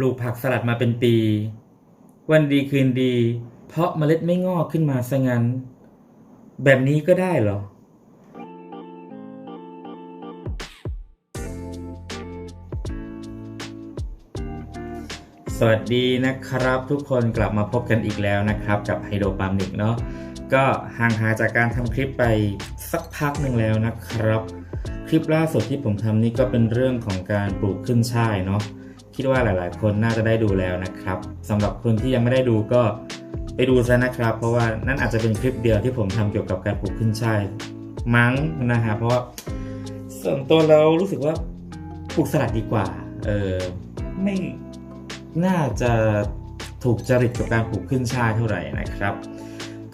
ปลูกผักสลัดมาเป็นปี วันดีคืนดี เพราะเมล็ดไม่งอกขึ้นมาซะงั้น แบบนี้ก็ได้เหรอ สวัสดีนะครับทุกคนกลับมาพบกันอีกแล้วนะครับ กับไฮโดรปามิกเนาะก็ห่างหายจากการทำคลิปไปสักพักหนึ่งแล้วนะครับ คลิปล่าสุดที่ผมทำนี่ก็เป็นเรื่องของการปลูกขึ้นช่ายเนาะ คิดว่าหลาย ๆ คนน่าจะได้ดูแล้วนะครับสำหรับคนที่ยังไม่ได้ดูก็ไปดูซะนะครับ เพราะว่านั่นอาจจะเป็นคลิปเดียวที่ผมทำเกี่ยวกับการปลูกขึ้นช่ายมั้งนะฮะเพราะว่าส่วนตัวเรารู้สึกว่าปลูกสลัดดีกว่าเออไม่น่าจะถูกจริตกับการปลูกขึ้นช่ายเท่าไหร่นะครับ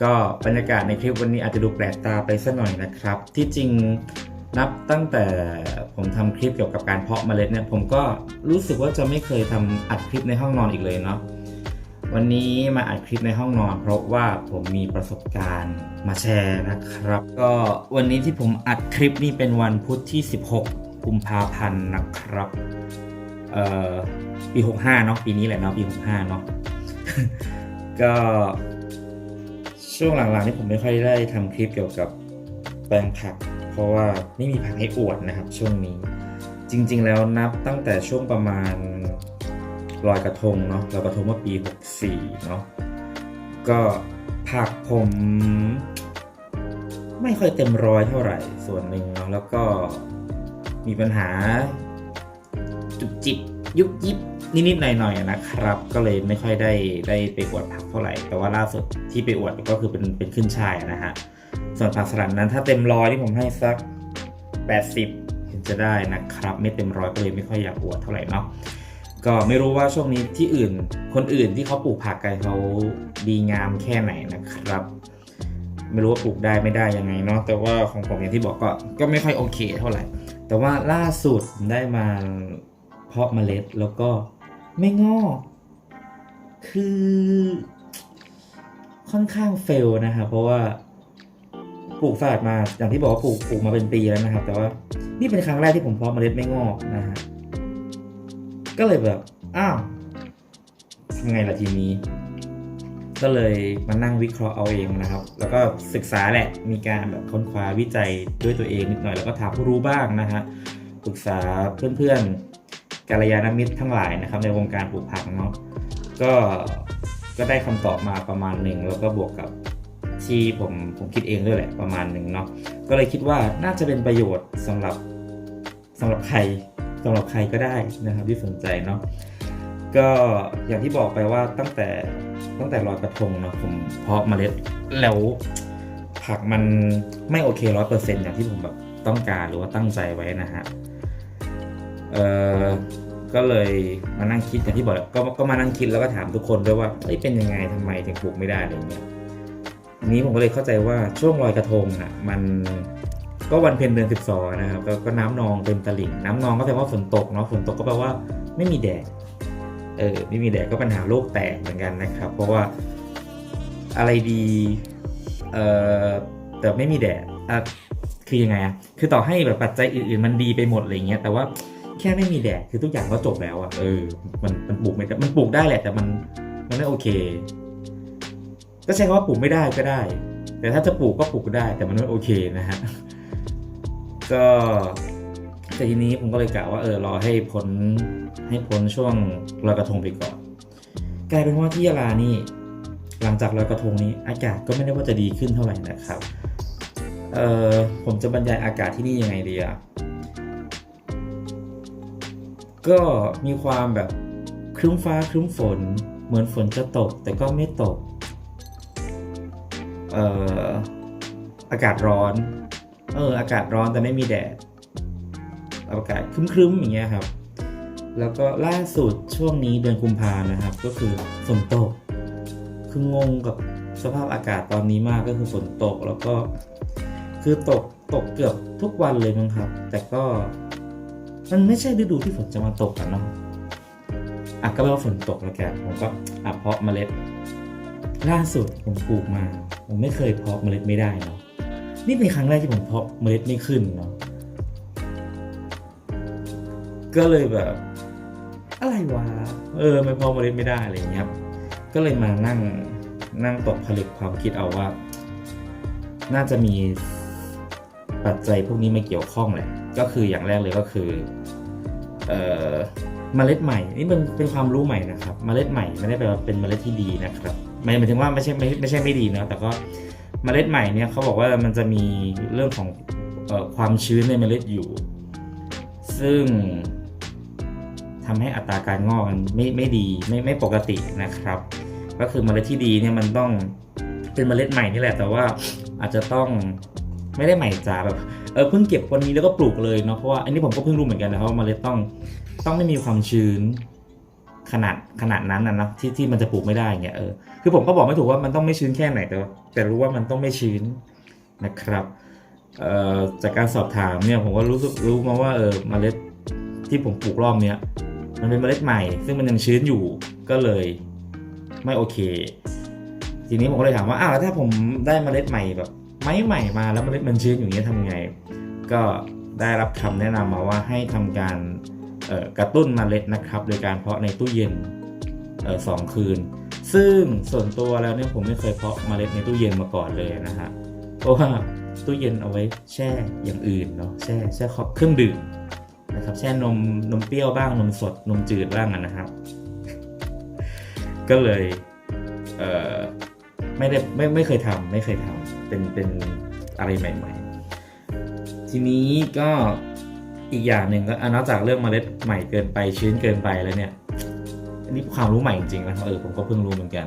ก็บรรยากาศในคลิปวันนี้อาจจะดูแปลกตาไปสักหน่อยนะครับ ที่จริง นับตั้งแต่ผมทำคลิปเกี่ยวกับการเพาะเมล็ดเนี่ยผมก็รู้สึกว่าจะไม่เคยทำอัดคลิปในห้องนอนอีกเลยเนาะวันนี้มาอัดคลิปในห้องนอน เพราะว่าผมมีประสบการณ์มาแชร์นะครับ ก็วันนี้ที่ผมอัดคลิปนี่เป็นวันพุธที่ 16 กุมภาพันธ์นะครับเอ่อปี 65 เนาะปีนี้แหละเนาะปี 65 เนาะก็ช่วงหลังๆนี่ผมไม่ค่อยได้ทำคลิปเกี่ยวกับแปลงผัก เพราะว่าไม่มีผักให้อวดนะครับช่วงนี้ จริงๆแล้วนับตั้งแต่ช่วงประมาณลอยกระทงเนาะลอยกระทงเมื่อปี 64 เนาะก็ผักผมไม่ค่อยเต็มร้อยเท่าไหร่ส่วนหนึ่งเนาะแล้วก็มีปัญหาจุบจิบยุบยิบนิดๆหน่อยๆนะครับ ก็เลยไม่ค่อยได้ได้ไปอวดผักเท่าไหร่ แต่ว่าล่าสุดที่ไปอวดก็คือเป็นเป็นขึ้นชายนะฮะ ส่วนผักสลัดนั้นถ้าเต็มร้อยที่ผมให้สัก 80 เห็นจะได้นะครับ ไม่เต็มร้อยก็เลยไม่ค่อยอยากอวดเท่าไหร่เนาะก็ไม่รู้ว่าช่วงนี้ที่อื่น คนอื่นที่เขาปลูกผักกันเขาดีงามแค่ไหนนะครับ ไม่รู้ว่าปลูกได้ไม่ได้ยังไงเนาะแต่ว่าของผมอย่างที่บอกก็ก็ไม่ค่อยโอเคเท่าไหร่ แต่ว่าล่าสุดได้มาเพาะเมล็ดแล้วก็ไม่งอกคือค่อนข้างเฟลนะครับเพราะว่า ปลูกสลัดมา อย่างที่บอกว่าปลูกปลูกมาเป็นปีแล้วนะครับ แต่ว่านี่เป็นครั้งแรกที่ผมเพาะเมล็ดไม่งอกนะฮะก็เลยแบบอ้าวทำไงล่ะทีนี้ ก็เลยมานั่งวิเคราะห์เอาเองนะครับ แล้วก็ศึกษาแหละมีการแบบค้นคว้าวิจัยด้วยตัวเองนิดหน่อยแล้วก็ถามผู้รู้บ้างนะฮะปรึกษาเพื่อนๆกัลยาณมิตรทั้งหลายนะครับ ในวงการปลูกผักเนาะก็ก็ได้คำตอบมาประมาณหนึ่งแล้วก็บวกกับ ที่ผมผมคิดเองด้วยแหละประมาณหนึ่งเนาะก็เลยคิดว่าน่าจะเป็นประโยชน์สำหรับสำหรับใครสำหรับใครก็ได้นะครับที่สนใจเนาะก็อย่างที่บอกไปว่าตั้งแต่ตั้งแต่ลอยกระทงเนาะผมเพาะเมล็ดแล้วผักมันไม่โอเคร้อยเปอร์เซ็นต์อย่างที่ผมแบบต้องการหรือว่าตั้งใจไว้นะฮะเออก็เลยมานั่งคิดอย่างที่บอกก็ก็มานั่งคิดแล้วก็ถามทุกคนด้วยว่าเอ้ยเป็นยังไงทำไมถึงปลูกไม่ได้อะไรเงี้ย ทีนี้ผมก็เลยเข้าใจว่าช่วงลอยกระทงอะมันก็วันเพ็ญเดือนสิบสองนะครับก็ก็น้ำนองเต็มตลิ่ง น้ำนองก็แปลว่าฝนตกเนาะฝนตกก็แปลว่าไม่มีแดดเออไม่มีแดดก็ปัญหาโลกแตกเหมือนกันนะครับ เพราะว่าอะไรดีเอ่อแต่ไม่มีแดดอะคือยังไงอะคือต่อให้แบบปัจจัยอื่นๆมันดีไปหมดอะไรเงี้ยแต่ว่าแค่ไม่มีแดดคือทุกอย่างก็จบแล้วอะเออมันมันปลูกไม่ได้มันปลูกได้แหละแต่มันมันไม่โอเค ก็ใช้คำว่าปลูกไม่ได้ก็ได้ แต่ถ้าจะปลูกก็ปลูกได้ แต่มันไม่โอเคนะฮะก็แต่ทีนี้ผมก็เลยกะว่าเออรอให้พ้นให้พ้นช่วงลอยกระทงไปก่อน กลายเป็นว่าที่ยะลานี่ หลังจากลอยกระทงนี้อากาศก็ไม่ได้ว่าจะดีขึ้นเท่าไหร่นะครับเออผมจะบรรยายอากาศที่นี่ยังไงดีอะก็มีความแบบครึ้มฟ้าครึ้มฝน เหมือนฝนจะตกแต่ก็ไม่ตก เอ่ออากาศร้อน เออ อากาศร้อนแต่ไม่มีแดดอากาศครึ้มๆอย่างเงี้ยครับ แล้วก็ล่าสุดช่วงนี้เดือนกุมภานะครับ ก็คือฝนตก คืองงกับสภาพอากาศตอนนี้มากก็คือฝนตกแล้วก็คือตกตกเกือบทุกวันเลยมั้งครับ แต่ก็มันไม่ใช่ฤดูที่ฝนจะมาตกกันเนาะอะก็แปลว่าฝนตกแล้วแกผมก็อะเพาะเมล็ด ล่าสุดผมปลูกมา ผมไม่เคยเพาะเมล็ดไม่ได้เนาะนี่เป็นครั้งแรกที่ผมเพาะเมล็ดไม่ขึ้นเนาะก็เลยแบบ อะไรวะเออไม่เพาะเมล็ดไม่ได้อะไรเงี้ยครับ ก็เลยมานั่งนั่งตกผลึกความคิดเอาว่า น่าจะมีปัจจัยพวกนี้มาเกี่ยวข้องแหละ ก็คืออย่างแรกเลยก็คือ เอ่อเมล็ดใหม่ นี่เป็นเป็นความรู้ใหม่นะครับเมล็ดใหม่ไม่ได้แปลว่าเป็นเมล็ดที่ดีนะครับ หมายถึงว่าไม่ใช่ไม่ไม่ใช่ไม่ดีนะแต่ก็เมล็ดใหม่เนี่ยเขาบอกว่ามันจะมีเรื่องของออความชื้นในเมล็ดอยู่ ซึ่งทำให้อัตราการงอกมันไม่ไม่ดีไม่ไม่ปกตินะครับ ก็คือเมล็ดที่ดีเนี่ยมันต้องเป็นเมล็ดใหม่นี่แหละ แต่ว่าอาจจะต้องไม่ได้ใหม่จ๋าแบบเออเพิ่งเก็บวันนี้แล้วก็ปลูกเลยเนาะเพราะว่าอันนี้ผมก็เพิ่งรู้เหมือนกันนะครับว่าเมล็ดต้องต้องไม่มีความชื้น ขนาดขนาดนั้นนะเนอะที่ที่มันจะปลูกไม่ได้เงี้ยเออคือผมก็บอกไม่ถูกว่ามันต้องไม่ชื้นแค่ไหนแต่แต่รู้ว่ามันต้องไม่ชื้นนะครับเอ่อจากการสอบถามเนี่ยผมก็รู้สึกรู้มาว่าเออเมล็ดที่ผมปลูกรอบเนี้ยมันเป็นเมล็ดใหม่ ซึ่งมันยังชื้นอยู่ก็เลยไม่โอเค ทีนี้ผมก็เลยถามว่าอ้าวถ้าผมได้เมล็ดใหม่แบบไม้ใหม่มาแล้วเมล็ดมันชื้นอยู่อย่างนี้ยทำไง ก็ได้รับคำแนะนำมาว่าให้ทำการ กระตุ้นเมล็ดนะครับ โดยการเพาะในตู้เย็นสองคืน ซึ่งส่วนตัวแล้วเนี่ยผมไม่เคยเพาะเมล็ดในตู้เย็นมาก่อนเลยนะฮะเพราะว่าตู้เย็นเอาไว้แช่อย่างอื่นเนาะแช่แช่เครื่องดื่มนะครับแช่นมนมเปรี้ยวบ้างนมสดนมจืดบ้างนะครับ ก็เลยเไม่ได้ไม่ไม่เคยทำไม่เคยทำเป็นเป็นอะไรใหม่ ๆ ทีนี้ก็ อีกอย่างหนึ่งก็นอกจากเรื่องเมล็ดใหม่เกินไปชื้นเกินไปแล้วเนี่ยอันนี้ความรู้ใหม่จริงๆนะครับเออผมก็เพิ่งรู้เหมือนกัน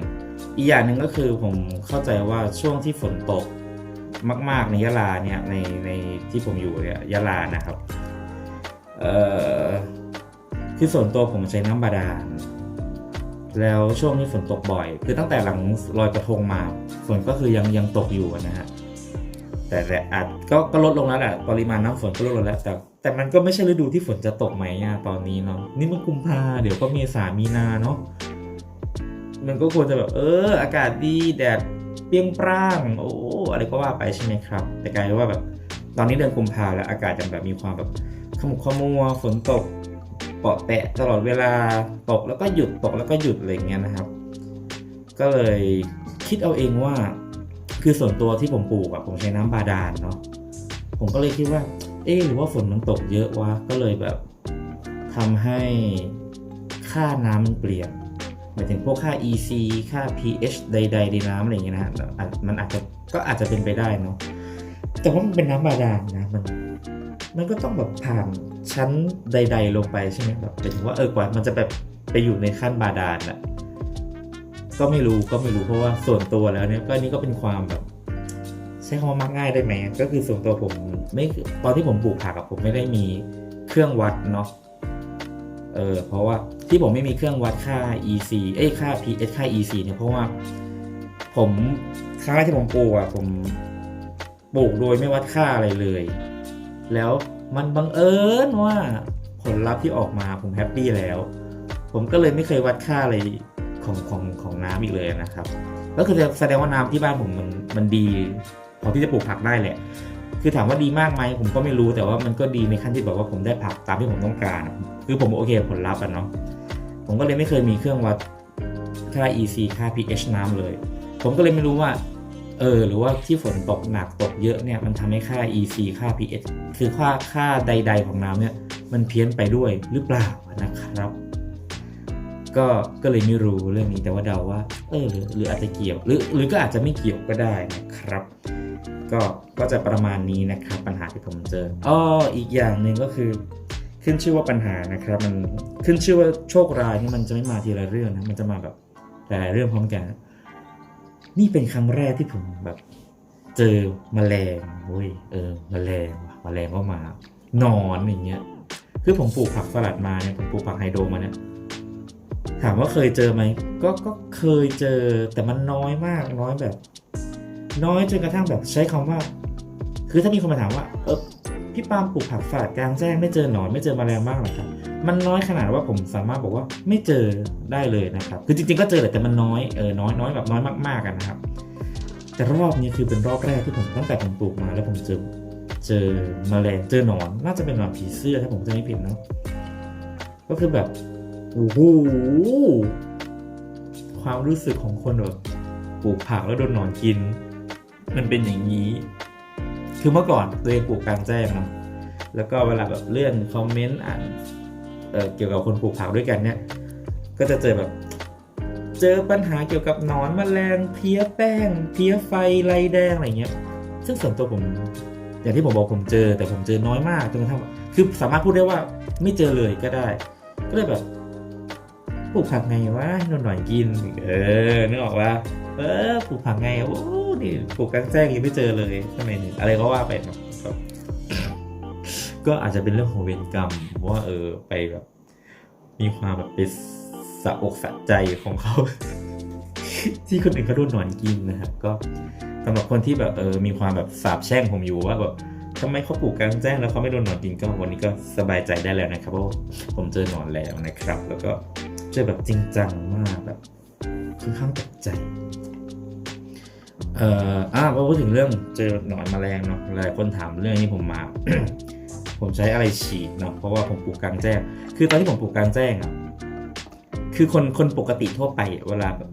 อีกอย่างหนึ่งก็คือผมเข้าใจว่าช่วงที่ฝนตกมาก ๆ ในยะลาเนี่ยในในที่ผมอยู่เนี่ยยะลานะครับเอ่อคือส่วนตัวผมใช้น้ำบาดาลแล้วช่วงนี้ฝนตกบ่อย คือตั้งแต่หลังลอยกระทงมาฝนก็คือยังยังตกอยู่นะฮะแต่แต่อาจก็ก็ลดลงแล้วแหละปริมาณน้ำฝนก็ลดลงแล้วแต่ แต่มันก็ไม่ใช่ฤดูที่ฝนจะตกไหมอะตอนนี้เนาะนี่มันกุมภาเดี๋ยวก็เมษามีนาเนาะมันก็ควรจะแบบเออ อากาศดีแดดเปรี้ยงปร้าง โอ้อะไรก็ว่าไปใช่ไหมครับ แต่กลายเป็นว่าแบบตอนนี้เดือนกุมภาแล้วอากาศยังแบบมีความแบบขมุกขมัวฝนตกเปาะแปะตลอดเวลาตกแล้วก็หยุดตกแล้วก็หยุดอะไรเงี้ยนะครับ ก็เลยคิดเอาเองว่า คือส่วนตัวที่ผมปลูกอะผมใช้น้ำบาดาลเนาะผมก็เลยคิดว่า เอ๊หรือว่าฝนมันตกเยอะวะก็เลยแบบทำให้ค่าน้ำมันเปลี่ยนหมายถึงพวกค่า EC ค่า pH ใดๆในน้ำอะไรอย่างเงี้ยนะฮะมันอาจจะก็อาจจะเป็นไปได้เนาะแต่ว่ามันเป็นน้ำบาดาลนะมันมันก็ต้องแบบผ่านชั้นใด ๆ ลงไปใช่ไหมแบบหมายถึงว่าเออกว่ามันจะแบบไปอยู่ในขั้นบาดาลอะก็ไม่รู้ก็ไม่รู้เพราะว่าส่วนตัวแล้วเนี่ยก็นี่ก็เป็นความแบบ ใช้คำว่ามักง่ายได้ไหมก็คือส่วนตัวผมไม่ตอนที่ผมปลูกผักอะผมไม่ได้มีเครื่องวัดเนาะเออเพราะว่าที่ผมไม่มีเครื่องวัดค่า EC เอ้ยค่า pH ค่า EC เนี่ยเพราะว่า ผมครั้งแรกที่ผมปลูกอะผมปลูกโดยไม่วัดค่าอะไรเลย แล้วมันบังเอิญว่าผลลัพธ์ที่ออกมาผมแฮปปี้แล้ว ผมก็เลยไม่เคยวัดค่าอะไรของของของน้ำอีกเลยนะครับ ก็คือแสดงว่าน้ำที่บ้านผมมันมันดี พอที่จะปลูกผักได้แหละ คือถามว่าดีมากไหมผมก็ไม่รู้แต่ว่ามันก็ดีในขั้นที่แบบว่าผมได้ผักตามที่ผมต้องการ คือผมโอเคผลลัพธ์อะเนาะผมก็เลยไม่เคยมีเครื่องวัดค่า EC ค่า pH น้ำเลย ผมก็เลยไม่รู้ว่าเออหรือว่าที่ฝนตกหนักตกเยอะเนี่ยมันทำให้ค่า EC ค่า pH คือค่าค่าใด ๆ ของน้ำเนี่ยมันเพี้ยนไปด้วยหรือเปล่านะครับ ก็ก็เลยไม่รู้เรื่องนี้แต่ว่าเดาว่า เออหรือหรืออาจจะเกี่ยว หรือหรือก็อาจจะไม่เกี่ยวก็ได้นะครับ ก็ก็จะประมาณนี้นะครับปัญหาที่ผมเจออ้ออีกอย่างหนึ่งก็คือขึ้นชื่อว่าปัญหานะครับมันขึ้นชื่อว่าโชคร้ายนี่มันจะไม่มาทีละเรื่องนะมันจะมาแบบหลายเรื่องพร้อมกัน นี่เป็นครั้งแรกที่ผมแบบเจอแมลงเว้ยเออแมลงว่ะแมลงก็มานอนอย่างเงี้ยคือผมปลูกผักสลัดมาเนี่ยผมปลูกผักไฮโดรมาเนี่ยถามว่าเคยเจอไหมก็ก็เคยเจอแต่มันน้อยมากน้อยแบบ น้อยจนกระทั่งแบบใช้คำว่า คือถ้ามีคนมาถามว่า เออพี่ปาล์มปลูกผักสลัดกลางแจ้งไม่เจอหนอนไม่เจอแมลงบ้างหรอครับมันน้อยขนาดว่าผมสามารถบอกว่าไม่เจอได้เลยนะครับคือจริงๆก็เจอแหละแต่มันน้อยเออน้อยน้อยแบบน้อยมากๆกันนะครับ แต่รอบนี้คือเป็นรอบแรกที่ผมตั้งแต่ผมปลูกมาแล้วผมเจอเจอแมลงเจอหนอน น่าจะเป็นหนอนผีเสื้อถ้าผมจะไม่ผิดเนาะก็คือแบบโอ้โหความรู้สึกของคนแบบปลูกผักแล้วโดนหนอนกิน มันเป็นอย่างนี้ คือเมื่อก่อนตัวเองปลูกกลางแจ้งเนาะแล้วก็เวลาแบบเลื่อนคอมเมนต์อ่านเเกี่ยวกับคนปลูกผักด้วยกันเนี่ย ก็จะเจอแบบ เจอปัญหาเกี่ยวกับหนอนแมลงเพี้ยแป้ง เพี้ยไฟไรแดงอะไรเงี้ย ซึ่งส่วนตัวผมอย่างที่ผมบอกผมเจอ แต่ผมเจอน้อยมากจนกระทั่งคือสามารถพูดได้ว่าไม่เจอเลยก็ได้ ก็เลยแบบปลูกผักไงวะให้นนหน่อยกิน เออนึกออกว่าเออปลูกผักไงโอ้ นี่ปลูกกลางแจ้งยังไม่เจอเลยทำไมเนี่ยอะไรก็ว่าไปครับก็อาจจะเป็นเรื่องของเวรกรรมว่าเออไปแบบมีความแบบเป็นสะอกสะใจของเขา ที่คนอื่นเขาโดนหนอนกินนะครับ ก็สำหรับคนที่แบบเออมีความแบบสาบแช่งผมอยู่ว่าแบบทำไมเขาปลูกกลางแจ้งแล้วเขาไม่โดนหนอนกินก็วันนี้ก็สบายใจได้แล้วนะครับเพราะผมเจอหนอนแล้วนะครับ แล้วก็เจอแบบจริงจังมากแบบค่อนข้างตกใจ เอ่ออ่าพอพูดถึงเรื่องเจอหนอนแมลงเนาะหลายคนถามเรื่องนี้ผมมา ผมใช้อะไรฉีดเนาะเพราะว่าผมปลูกกลางแจ้ง คือตอนที่ผมปลูกกลางแจ้งอะคือคนคนปกติทั่วไปเวลาแบบ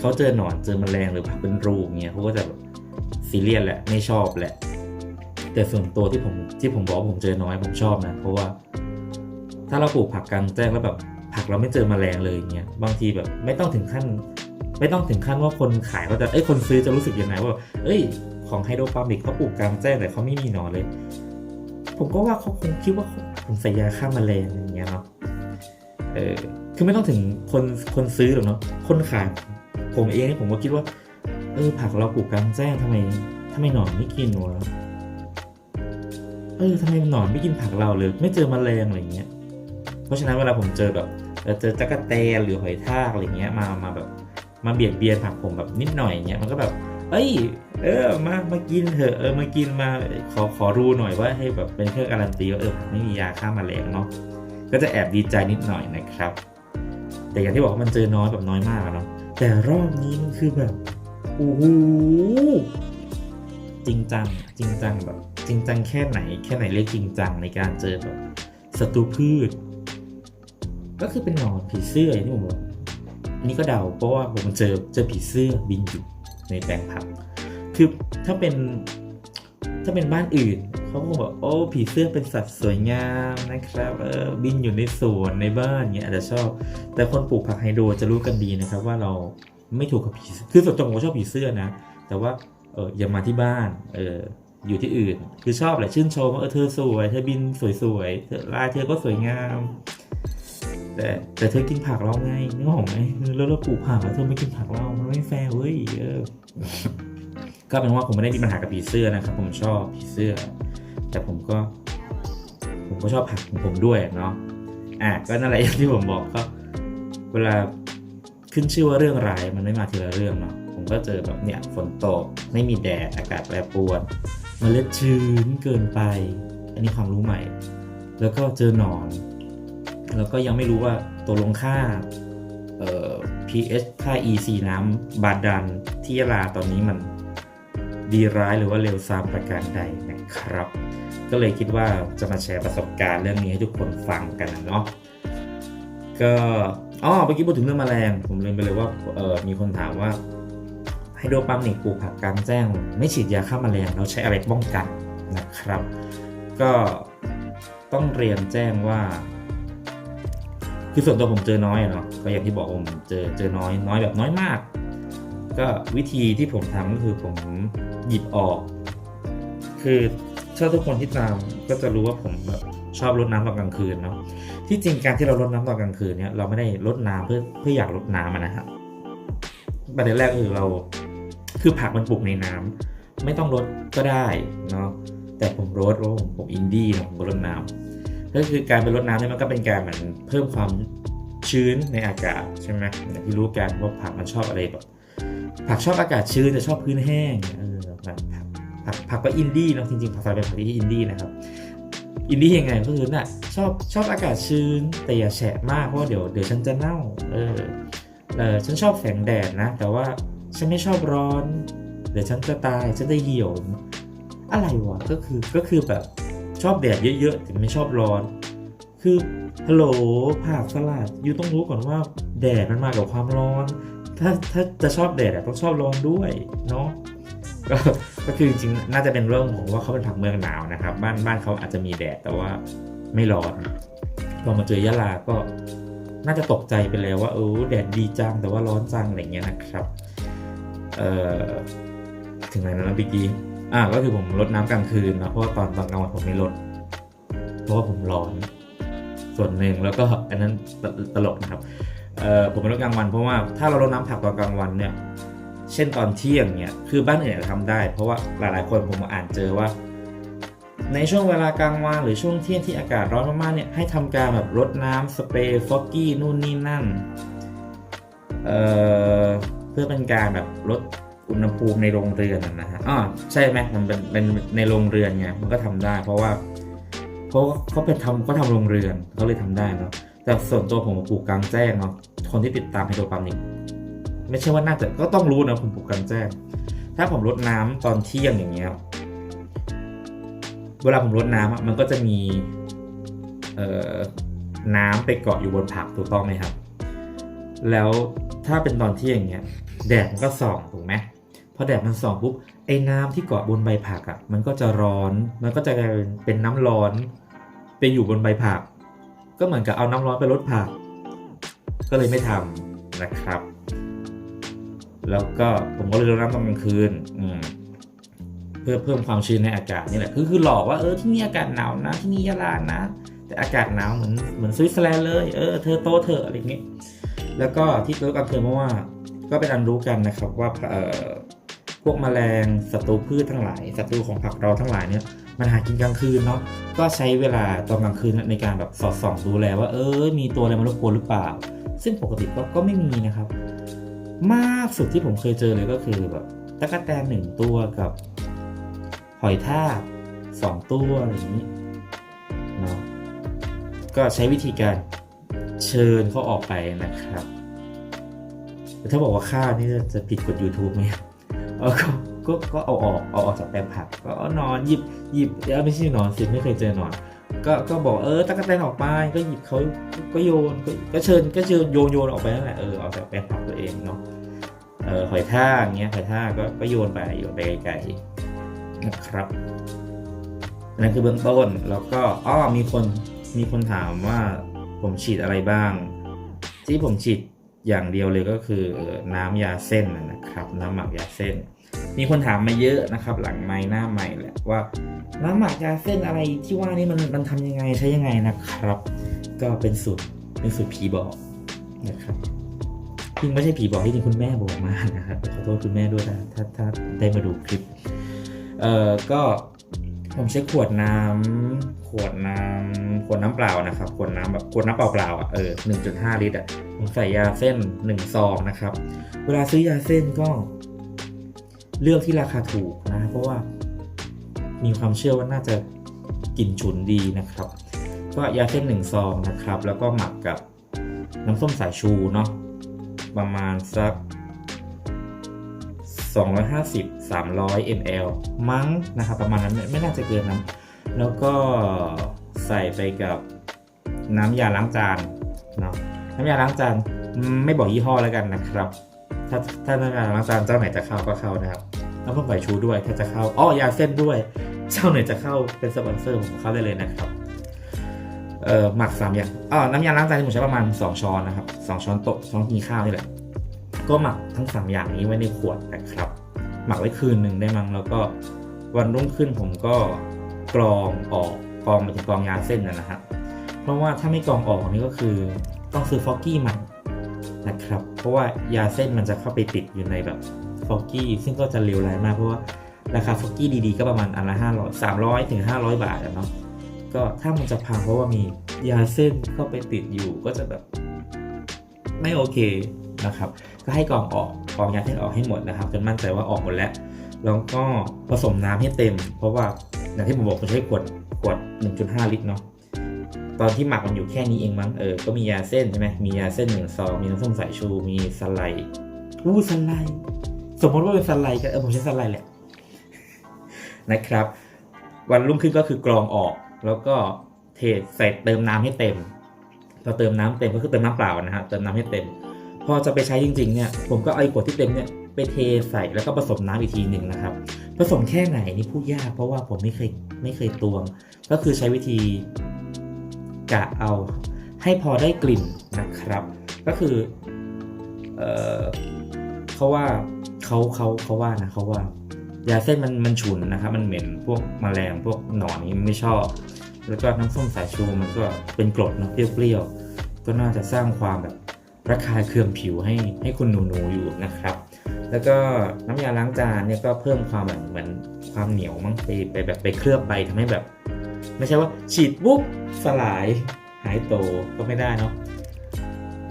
เขาเจอหนอนเจอแมลงหรือผักเป็นรูอย่างเงี้ยเขาก็จะแบบซีเรียสแหละไม่ชอบแหละ แต่ส่วนตัวที่ผมที่ผมบอกว่าผมเจอน้อยผมชอบนะ เพราะว่า ถ้าเราปลูกผักกลางแจ้งแล้วแบบผักเราไม่เจอแมลงเลยอย่างเงี้ยบางทีแบบไม่ต้องถึงขั้น ไม่ต้องถึงขั้นว่าคนขายเขาจะเอ้ยคนซื้อจะรู้สึกยังไงว่า เอ้ย ของไฮโดรปามิกเขาปลูกกลางแจ้งแต่เขาไม่มีหนอนเลย ผมก็ว่าเขาคงคิดว่าผมใส่ยาฆ่าแมลงอย่างเงี้ยเนาะเออคือไม่ต้องถึงคนคนซื้อหรอกเนาะคนขายผมเองนี่ผมก็คิดว่า เออผักเราปลูกกลางแจ้งทำไมทำไมหนอนไม่กินวะเออทำไมหนอนไม่กินผักเราเลยไม่เจอแมลงอะไรเงี้ย เพราะฉะนั้นเวลาผมเจอแบบเออเจอจักรแตนหรือหอยทากอะไรเงี้ยมามาแบบ มาเบียดเบียนผักผมแบบนิดหน่อยเงี้ยมันก็แบบ เอ้ย เออมามากินเถอะเออมากินมาขอขอรู้หน่อยว่าให้แบบเป็นเครื่องการันตีว่าเออไม่มียาฆ่าแมลงเนาะก็จะแอบดีใจนิดหน่อยนะครับ แต่อย่างที่บอกว่ามันเจอน้อยแบบน้อยมากเนาะแต่รอบนี้มันคือแบบโอ้โหจริงจังจริงจังแบบ จริงจังแค่ไหน แค่ไหนเรียกจริงจังในการเจอแบบศัตรูพืช ก็คือเป็นหนอนผีเสื้ออย่างที่ผมบอก อันนี้ก็เดาเพราะว่าผมเจอเจอผีเสื้อบินอยู่ในแปลงผัก คือถ้าเป็นถ้าเป็นบ้านอื่นเขาคงบอกโอ้ผีเสื้อเป็นสัตว์สวยงามนะครับเออบินอยู่ในสวนในบ้านเงี้ยอาจจะชอบ แต่คนปลูกผักไฮโดรจะรู้กันดีนะครับ ว่าเราไม่ถูกกับผีเสื้อคือส่วนตัวผมก็ชอบผีเสื้อนะ แต่ว่าเอออย่ามาที่บ้านเอออยู่ที่อื่น คือชอบแหละชื่นชมว่าเออเธอสวยเธอบินสวยๆเธอลายเธอก็สวยงาม แต่แต่เธอกินผักเราไงนึกออกไหมแล้วเราปลูกผักแล้วเธอไม่กินผักเรามันไม่แฟร์เว้ยเออก็เป็นว่าผมไม่ได้มีปัญหากับผีเสื้อนะครับ ผมชอบผีเสื้อ แต่ผมก็ ผมก็ชอบผักของผมด้วยเนาะอะก็นั่นแหละอย่างที่ผมบอกก็เวลาขึ้นชื่อว่าเรื่องร้ายมันไม่มาทีละเรื่องเนาะผมก็เจอแบบเนี่ยฝนตกไม่มีแดดอากาศแปรปรวนเมันเล็ดชื้นเกินไป อันนี้ความรู้ใหม่ แล้วก็เจอหนอน แล้วก็ยังไม่รู้ว่าตัวลงค่าเอ่อ pH ค่า EC น้ำบาดาลที่ยะลาตอนนี้มันดีร้ายหรือว่าเร็วซามประการใดนะครับ ก็เลยคิดว่าจะมาแชร์ประสบการณ์เรื่องนี้ให้ทุกคนฟังกันนะเนาะก็อ๋อเมื่อกี้พูดถึงเรื่องแมลง ผมลืมไปเลยว่าเออมีคนถามว่าไฮโดรปานิกปลูกผักกลางแจ้ง ไม่ฉีดยาฆ่าแมลงเราใช้อะไรป้องกันนะครับ ก็ต้องเรียนแจ้งว่า คือส่วนตัวผมเจอน้อยอะเนาะก็อย่างที่บอกผมเจอเจอน้อยน้อยแบบน้อยมาก ก็วิธีที่ผมทำก็คือผมหยิบออก คือถ้าทุกคนที่ตามก็จะรู้ว่าผมแบบชอบรดน้ำตอนกลางคืนเนาะที่จริงการที่เรารดน้ำตอนกลางคืนเนี่ยเราไม่ได้รดน้ำเพื่อเพื่ออยากรดน้ำอะนะครับประเด็นแรกคือเราคือผักมันปลูกในน้ำไม่ต้องรดก็ได้เนาะแต่ผมรดเพราะผมอินดี้เนาะผมรดน้ำ ก็คือการไปรดน้ำเนี่ยมันก็เป็นการเหมือนเพิ่มความชื้นในอากาศใช่ไหมอย่างที่รู้กันว่าผักมันชอบอะไรแบบผักชอบอากาศชื้นแต่ชอบพื้นแห้งเออแบบผักผักผักก็อินดี้เนาะจริงๆผักสายเป็นผักที่อินดี้นะครับอินดี้ยังไงก็คือน่ะชอบชอบอากาศชื้นแต่อย่าแฉะมากเพราะเดี๋ยวเดี๋ยวฉันจะเน่าเออเออฉันชอบแสงแดดนะ แต่ว่าฉันไม่ชอบร้อน เดี๋ยวฉันจะตายฉันจะเหี่ยวอะไรวะก็คือก็คือแบบ ชอบแดดเยอะๆแต่ไม่ชอบร้อน คือฮัลโหลผักสลัดยูต้องรู้ก่อนว่าแดดมันมากับความร้อน ถ้าถ้าจะชอบแดดต้องชอบร้อนด้วยเนาะก็ก็คือจริงๆน่าจะเป็นเรื่องของว่าเขาเป็นผักเมืองหนาวนะครับ บ้านบ้านเขาอาจจะมีแดดแต่ว่าไม่ร้อนพอมาเจอยะลาก็น่าจะตกใจไปแล้วว่าเออแดดดีจังแต่ว่าร้อนจังอะไรเงี้ยนะครับ เอ่อถึงไหนแล้วนะพี่กี้ อ่าก็คือผมลดน้ำกลางคืนนะเพราะว่าตอนตอนกลางวันผมไม่ลด เพราะว่าผมร้อน ส่วนหนึ่งแล้วก็อันนั้นตตลกนะครับเอ่อผมไม่ลดกลางวันเพราะว่าถ้าเราลดน้ำผักตอนกลางวันเนี่ยเช่นตอนเที่ยงเนี่ยคือบ้านอื่นทำได้ เพราะว่าหลายๆ คนผมอ่านเจอว่า ในช่วงเวลากลางวันหรือช่วงเที่ยงที่อากาศร้อนมากๆเนี่ยให้ทำการแบบรดน้ำสเปรย์ฟอกกี้นู่นนี่นั่นเอ่อเพื่อเป็นการแบบลด อุณหภูมิในโรงเรือนนะฮะอ๋อใช่ไหมมันเป็นเป็นในโรงเรือนไงมันก็ทำได้ เพราะว่าเขาเขาเป็นทำเขาทำโรงเรือนเขาเลยทำได้เนาะแต่ส่วนตัวผมปลูกกลางแจ้งเนาะคนที่ติดตามไฮโดรปานิกไม่ใช่ว่าน่าจะก็ต้องรู้นะผมปลูกกลางแจ้ง ถ้าผมรดน้ำตอนเที่ยงอย่างเงี้ยเวลาผมรดน้ำมันก็จะมีเอ่อน้ำไปเกาะอยู่บนผักถูกต้องไหมครับ แล้วถ้าเป็นตอนเที่ยงอย่างเงี้ยแดดมันก็ส่องถูกไหม พอแดดมันส่องปุ๊บไอ้น้ำที่เกาะบนใบผักอะ มันก็จะร้อน มันก็จะกลายเป็นนน้ำร้อน ไปอยู่บนใบผัก ก็เหมือนกับเอาน้ำร้อนไปลดผัก ก็เลยไม่ทำนะครับ แล้วก็ผมก็เลยรดน้ำตอนกลางคืนอืมเพื่อเพิ่มความชื้นในอากาศนี่แหละคือคือหลอกว่าเออที่นี่อากาศหนาวนะ ที่นี่ยะลานะ แต่อากาศหนาวเหมือนเหมือนสวิตเซอร์แลนด์เลยเออเธอโตเธออะไรอย่างงี้ยแล้วก็ที่ลดกลางคืนเพราะว่า ก็เป็นอันรู้กันนะครับว่าเออ วกแมลงศัตรูพืชทั้งหลายศัตรูของผักเราทั้งหลายเนี่ยมันหากินกลางคืนเนาะก็ใช้เวลาตอนกลางคืนในการแบบสอดส่องดูแลว่าเออมีตัวอะไรมารบกวนหรือเปล่า ซึ่งปกติก็ก็ไม่มีนะครับ มากสุดที่ผมเคยเจอเลยก็คือแบบตะกั่แตนหนึ่งตัวกับหอยทากสองตัวอะไรอย่างนี้เนาะก็ใช้วิธีการเชิญเขาออกไปนะครับแต่ถ้าบอกว่าฆ่านี่จะผิดกฎ YouTube ไหม เออก็ก็ก็เอาออกเอาออกจากแปลงผักก็นอนหยิบหยิบเออไม่ใช่นอนสิไม่เคยเจอนอน ก็ก็บอกเออตะกั่แตนออกไปก็หยิบเขาก็โยนก็เชิญก็เชิญโยนโยนออกไปนั่นแหละเออออกจากแปลงผักตัวเองเนาะเออหอยทากเงี้ยหอยทากก็ก็โยนไปโยนไปไกลๆนะครับนนั่นคือเบื้องต้นแล้วก็อ้อมีคนมีคนถามว่าผมฉีดอะไรบ้าง ที่ผมฉีด อย่างเดียวเลยก็คือน้ำยาเส้นนะครับ น้ำหมักยาเส้น มีคนถามมาเยอะนะครับ หลังไม้หน้าใหม่แหละว่าน้ำหมักยาเส้นอะไรที่ว่านี่มันมันทำยังไงใช้ยังไงนะครับ ก็เป็นสูตรเป็นสูตรผีบอกนะครับจริงไม่ใช่ผีบอกที่จริงคุณแม่บอกมานะครับขอโทษคุณแม่ด้วยนะถ้าถ้าได้มาดูคลิป เอ่อก็ ผมใช้ขวดน้ำขวดน้ำขวดน้ำเปล่านะครับ ขวดน้ำแบบขวดน้ำเปล่าๆอะเออ1.5ลิตรอะผมใส่ยาเส้น1ซองนะครับ เวลาซื้อยาเส้นก็ เลือกที่ราคาถูกนะ เพราะว่า มีความเชื่อว่าน่าจะกลิ่นฉุนดีนะครับ ก็ยาเส้นหนึ่งซองนะครับ แล้วก็หมักกับน้ำส้มสายชูเนาะประมาณสัก 250 300 ml มั้งนะครับประมาณนั้นไม่น่าจะเกินนั้น แล้วก็ใส่ไปกับน้ำยาล้างจานเนาะน้ำยาล้างจานไม่บอกยี่ห้อแล้วกันนะครับ ถ้าถ้าน้ำยาล้างจานเจ้าไหนจะเข้าก็เข้านะครับน้ำส้มสายชูด้วยถ้าจะเข้าอ้อยาเส้นด้วย เจ้าไหนจะเข้าเป็นสปอนเซอร์ผมเข้าได้เลยนะครับเอ่อหมักสามอย่างอ๋อน้ำยาล้างจานที่ผมใช้ประมาณ 2 ช้อนนะครับ 2 ช้อนโต๊ะช้อนกินข้าวนี่แหละ ก็หมักทั้ง 3 อย่างนี้ไว้ในขวดนะครับ หมักไว้คืนหนึ่งได้มั้งแล้วก็วันรุ่งขึ้นผมก็กรองออกกรองไปถึงกรองยาเส้นนะฮะเพราะว่าถ้าไม่กรองออกนี่ก็คือต้องซื้อฟอกกี้ใหม่นะครับ เพราะว่ายาเส้นมันจะเข้าไปติดอยู่ในแบบฟอกกี้ซึ่งก็จะเลวร้ายมากเพราะว่าราคาฟอกกี้ดีๆ ก็ประมาณอันละห้าร้อยสามร้อยถึงห้าร้อยบาทเนาะก็ถ้ามันจะพังเพราะว่ามียาเส้นเข้าไปติดอยู่ก็จะแบบไม่โอเคนะครับ ก็ให้กรองออกกรองยาเส้นออกให้หมดนะครับ จนมั่นใจว่าออกหมดแล้วแล้วก็ผสมน้ำให้เต็ม เพราะว่าอย่างที่ผมบอกผมใช้ขวดขวด 1.5 ลิตรเนาะตอนที่หมักมันอยู่แค่นี้เองมั้งเออก็มียาเส้นใช่ไหมมียาเส้นหนึ่งซองมีน้ำส้มสายชูมีสไลด์อู้สไลด์สมมติว่าเป็นสไลด์ก็เออผมใช้สไลด์แหละนะครับ วันรุ่งขึ้นก็คือกรองออก แล้วก็เทใส่เติมน้ำให้เต็มพอเติมน้ำเต็มก็คือเติมน้ำเปล่านะฮะเติมน้ำให้เต็ม พอจะไปใช้จริงๆเนี่ยผมก็เอาไอ้ขวดที่เต็มเนี่ยไปเทใส่แล้วก็ผสมน้ำอีกทีหนึ่งนะครับ ผสมแค่ไหนนี่พูดยากเพราะว่าผมไม่เคยไม่เคยตวง ก็คือใช้วิธีกะเอาให้พอได้กลิ่นนะครับ ก็คือเออเขาว่าเขาเขาเขาว่านะเขาว่ายาเส้นมันมันฉุนนะครับ มันเหม็นพวกแมลงพวกหนอนนี้ไม่ชอบ แล้วก็น้ำส้มสายชูมันก็เป็นกรดเนอะเปรี้ยวๆก็น่าจะสร้างความแบบ ระคายเคืองผิวให้ให้คุณหนูๆอยู่นะครับ แล้วก็น้ำยาล้างจานเนี่ยก็เพิ่มความเหมือนความเหนียวมั้งไปไปแบบไปเคลือบไปทำให้แบบ ไม่ใช่ว่าฉีดปุ๊บสลายหายโตก็ไม่ได้เนาะ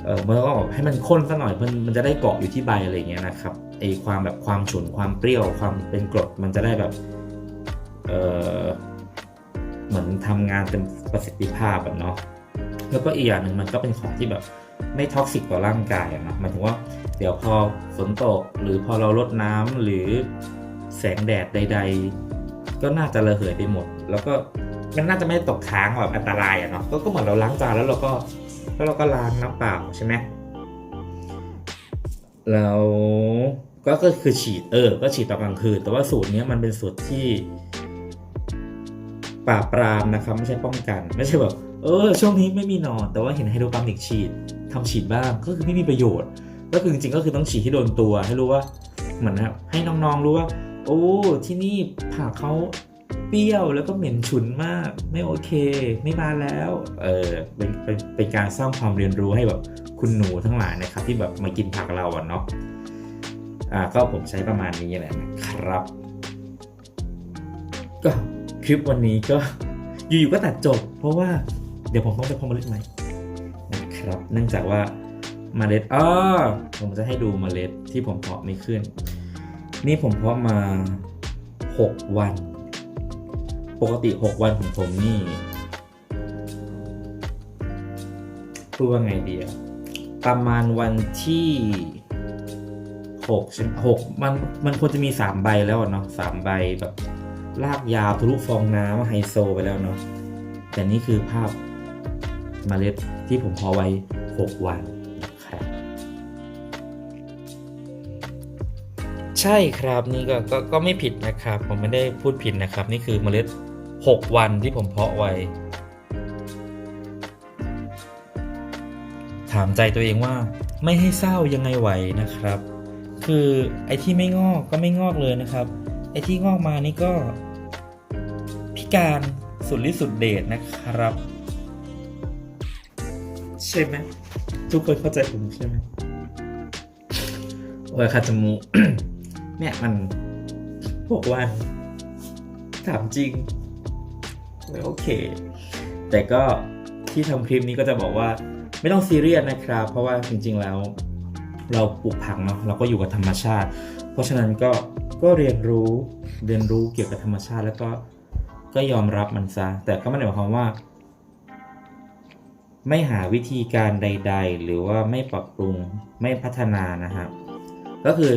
เออมันก็ให้มันข้นสักหน่อยมันมันจะได้เกาะอยู่ที่ใบอะไรเงี้ยนะครับไอความแบบความฉุนความเปรี้ยวความเป็นกรดมันจะได้แบบเออเหมือนทำงานเต็มประสิทธิภาพอะเนาะแล้วก็อีกอย่างหนึ่งมันก็เป็นของที่แบบ ไม่ท็อกซิกต่อร่างกายนะหมายถึงว่าเดี๋ยวพอฝนตกหรือพอเราลดน้ำหรือแสงแดดใด ๆ ก็น่าจะระเหยไปหมด แล้วก็มันน่าจะไม่ตกค้างแบบอันตรายอะเนาะก็ก็เหมือนเราล้างจานแล้วเราก็แล้วเราก็ล้างน้ำเปล่าใช่ไหมแล้วก็ก็คือฉีดเออ ก็ฉีดตอนกลางคืน แต่ว่าสูตรนี้มันเป็นสูตรที่ปราบปรามนะครับ ไม่ใช่ป้องกัน ไม่ใช่แบบ เออช่วงนี้ไม่มีนอน แต่ว่าเห็นไฮโดรปานิกฉีดทำฉีดบ้างก็คือไม่มีประโยชน์ก็คือจริงๆก็คือต้องฉีดให้โดนตัวให้รู้ว่าเหมือนนะให้น้องๆรู้ว่า โอ้ที่นี่ผักเขาเปรี้ยวแล้วก็เหม็นฉุนมาก ไม่โอเค ไม่มาแล้วเออเป็นเป็นเป็นการสร้างความเรียนรู้ให้แบบคุณหนูทั้งหลายนะครับ ที่แบบมากินผักเราอะเนาะอ่าก็ผมใช้ประมาณนี้แหละนะครับ ก็คลิปวันนี้ก็อยู่ๆก็ตัดจบ เพราะว่า เดี๋ยวผมต้องไปพอมเมล็ดใหม่นะครับเนื่องจากว่าเมล็ดอ้อผมจะให้ดูเมล็ดที่ผมเพาะไม่ขึ้น นี่ผมเพาะมา 6 วัน ปกติ 6 วันของผมนี่พูดว่าไงดีอะประมาณวันที่6ชหมหกมันมันควรจะมี3ใบแล้วเนาะสามใบแบบลากยาวทะลุฟองน้ำไฮโซไปแล้วเนาะแต่นี่คือภาพ เมล็ดที่ผมเพาะไว้ 6 วันครับใช่ครับนี่ก็ก็ก็ไม่ผิดนะครับ ผมไม่ได้พูดผิดนะครับ นี่คือเมล็ด 6 วันที่ผมเพาะไว้ ถามใจตัวเองว่าไม่ให้เศร้ายังไงไหวนะครับ คือไอ้ที่ไม่งอกก็ไม่งอกเลยนะครับ ไอ้ที่งอกมานี่ก็ พิการสุดฤทธิ์สุดเดชนะครับ ใช่ไหมทุกคนเข้าใจผมใช่ไหมโอ้ยคาจมูกเนี่ยมันหกวันถามจริง โอเค แต่ก็ที่ทำคลิปนี้ก็จะบอกว่าไม่ต้องซีเรียสนะครับ เพราะว่าจริง ๆ แล้ว เราปลูกผักเนาะเราก็อยู่กับธรรมชาติ เพราะฉะนั้นก็ก็เรียนรู้เรียนรู้เกี่ยวกับธรรมชาติแล้วก็ก็ยอมรับมันซะแต่ก็ไม่ได้หมายความว่า ไม่หาวิธีการใด ๆ หรือว่าไม่ปรับปรุงไม่พัฒนานะครับก็คือ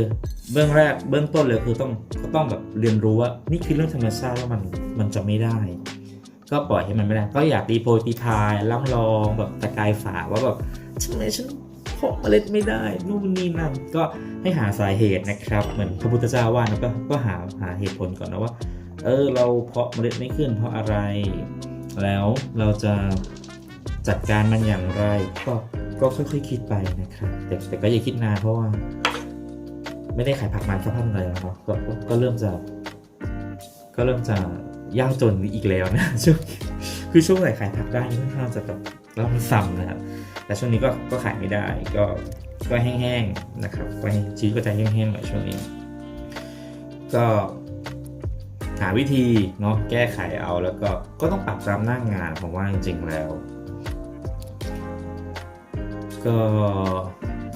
เบื้องแรกเบื้องต้นเลยคือต้องก็ต้องแบบเรียนรู้ว่านี่คือเรื่องธรรมชาติว่ามันมันจะไม่ได้ ก็ปล่อยให้มันไม่ได้ ก็อย่าตีโพยตีพายล่ำลองแบบตะกายฝาว่าแบบทำไมฉันเพาะเมล็ดไม่ได้นู่นนี่นั่นก็ให้หาสาเหตุนะครับ เหมือนพระพุทธเจ้าว่านะก็ก็หาหาเหตุผลก่อนนะว่า เออเราเพาะเมล็ดไม่ขึ้นเพราะอะไร แล้วเราจะ จัดการมันอย่างไร ก็ก็ค่อยๆคิดไปนะครับแต่แต่ก็อย่าคิดนานเพราะว่า ไม่ได้ขายผักมันสักพักเลยแล้วเนะก็ก็ก็เริ่มจะ ก็เริ่มจะยากจนอีกแล้วนะช่วงคือช่วงไหนขายผักได้ค่อนข้างจะแบบเร่ำซ้ำนะครับ แต่ช่วงนี้ก็ก็ขายไม่ได้ก็ก็แห้งๆนะครับก็ชีวิตก็จะแห้งๆหน่อยช่วงนี้ ก็หาวิธีเนาะแก้ไขเอาแล้วก็ก็ต้องปรับตามหน้างงานผมว่าจริงๆแล้ว ก็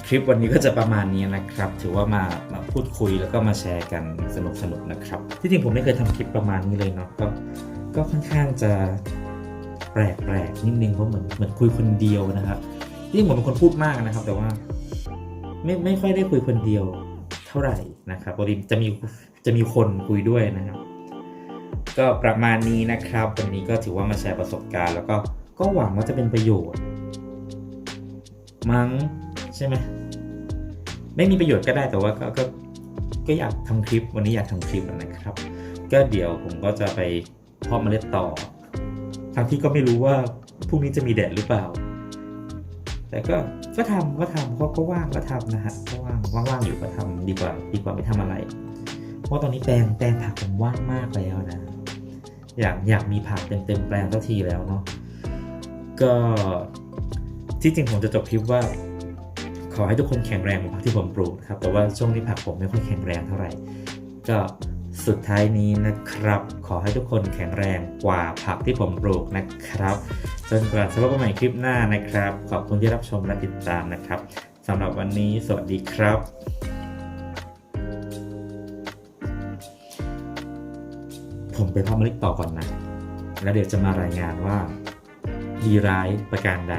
คลิปวันนี้ก็จะประมาณนี้นะครับ ถือว่ามามาพูดคุยแล้วก็มาแชร์กันสนุกๆนะครับ ที่จริงผมไม่เคยทำคลิปประมาณนี้เลยเนาะก็ก็ค่อนข้างจะแปลกๆนิดนึงเพราะเหมือนเหมือนคุยคนเดียวนะครับที่จริงผมเป็นคนพูดมากนะครับ แต่ว่า ไม่ไม่ค่อยได้คุยคนเดียวเท่าไหร่นะครับปกติจะมีจะมีคนคุยด้วยนะครับ ก็ประมาณนี้นะครับวันนี้ก็ถือว่ามาแชร์ประสบการณ์ แล้วก็ก็หวังว่าจะเป็นประโยชน์ มั้งใช่ไหมไม่มีประโยชน์ก็ได้แต่ว่าก็ก็ก็อยากทำคลิปวันนี้อยากทำคลิปนะครับ ก็เดี๋ยวผมก็จะไปเพาะเมล็ดต่อ ทั้งที่ก็ไม่รู้ว่าพรุ่งนี้จะมีแดดหรือเปล่า แต่ก็ก็ทำก็ทำก็ก็ว่างก็ทำนะฮะก็ว่างว่างๆอยู่ก็ทำดีกว่าดีกว่าไม่ทำอะไร เพราะตอนนี้แปลงแปลงผักผมว่างมากแล้วนะ อยากอยากมีผักเต็มเต็มแปลงสักทีแล้วเนาะก็ ที่จริงผมจะจบคลิปว่า ขอให้ทุกคนแข็งแรงเหมือนผักที่ผมปลูกครับแต่ว่าช่วงนี้ผักผมไม่ค่อยแข็งแรงเท่าไหร่ ก็สุดท้ายนี้นะครับ ขอให้ทุกคนแข็งแรงกว่าผักที่ผมปลูกนะครับ จนกว่าจะพบกันใหม่คลิปหน้านะครับ ขอบคุณที่รับชมและติดตามนะครับสำหรับวันนี้สวัสดีครับผมไปพักเมล็ดต่อก่อนนะ แล้วเดี๋ยวจะมารายงานว่า ดีร้ายประการใด